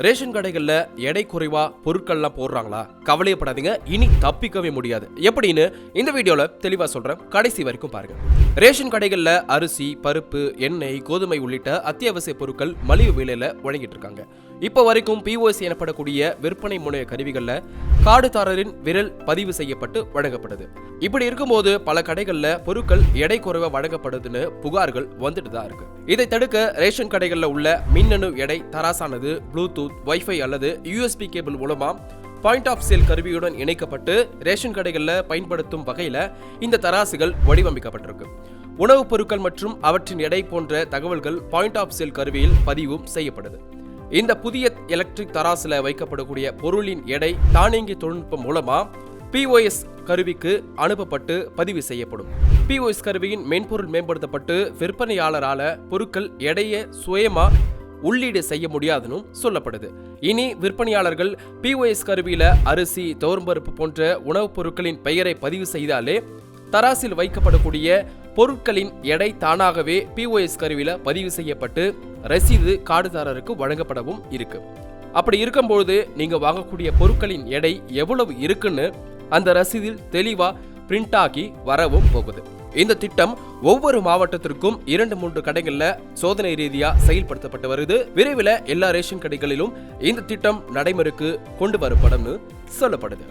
Ration கடைகள்ல எடை குறைவா பொருட்கள்லாம் போடுறாங்களா? கவலையப்படாதீங்க. இனி தப்பிக்கவே முடியாது. எப்படின்னு இந்த வீடியோல தெளிவா சொல்றேன். கடைசி வரைக்கும் பாருங்க. ரேஷன் கடைகள்ல அரிசி பருப்பு எண்ணெய் கோதுமை உள்ளிட்ட அத்தியாவசிய பொருட்கள் மலிவு விலையில வழங்கிட்டு இருக்காங்க. இப்போ வரைக்கும் பிஓஎஸ் எனப்படக்கூடிய விற்பனை முனைய கருவிகள்ல காடுதாரரின் விரல் பதிவு செய்யப்பட்டு வழங்கப்படுது. இப்படி இருக்கும்போது பல கடைகள்ல பொருட்கள் எடை குறைவா வழங்கப்படுதுன்னு புகார்கள் வந்துட்டு தான் இருக்கு. இதை தடுக்க ரேஷன் கடைகள்ல உள்ள மின்னணு எடை தராசானது ப்ளூடூத் வைஃபை அல்லது யூஎஸ்பி கேபிள் மூலமா பாயிண்ட் ஆஃப் சேல் கருவியுடன் இணைக்கப்பட்டு ரேஷன் கடைகளில் பயன்படுத்தும் வகையில் இந்த தராசுகள் வடிவமைக்கப்பட்டிருக்கு. உணவுப் பொருட்கள் மற்றும் அவற்றின் எடை போன்ற தகவல்கள் பாயிண்ட் ஆஃப் சேல் கருவியில் பதிவும் செய்யப்படுது. இந்த புதிய எலக்ட்ரிக் தராசுல வைக்கப்படக்கூடிய பொருளின் எடை தானியங்கி தொழில்நுட்பம் மூலமா பிஓஎஸ் கருவிக்கு அனுப்பப்பட்டு பதிவு செய்யப்படும். பிஓஎஸ் கருவியின் மென்பொருள் மேம்படுத்தப்பட்டு விற்பனையாளரால பொருட்கள் எடையை சுயமா உள்ளீடு செய்ய முடியாதுன்னு சொல்லப்படுது. இனி விற்பனையாளர்கள் பிஓஎஸ் கருவியில அரிசி தோரம்பருப்பு போன்ற உணவுப் பொருட்களின் பெயரை பதிவு செய்தாலே தராசில் வைக்கப்படக்கூடிய பொருட்களின் எடை தானாகவே பிஓஎஸ் கருவியில பதிவு செய்யப்பட்டு ரசீது கார்டுதாரருக்கு வழங்கப்படவும் இருக்கு. அப்படி இருக்கும்பொழுது நீங்க வாங்கக்கூடிய பொருட்களின் எடை எவ்வளவு இருக்குன்னு அந்த ரசீதில் தெளிவா பிரிண்ட் ஆகி வரவும் போகுது. இந்த திட்டம் ஒவ்வொரு மாவட்டத்திற்கும் இரண்டு மூன்று கடைகள்ல சோதனை ரீதியா செயல்படுத்தப்பட்டு வருது. விரைவில் எல்லா ரேஷன் கடைகளிலும் இந்த திட்டம் நடைமுறைக்கு கொண்டு வரப்படும்னு சொல்லப்படுது.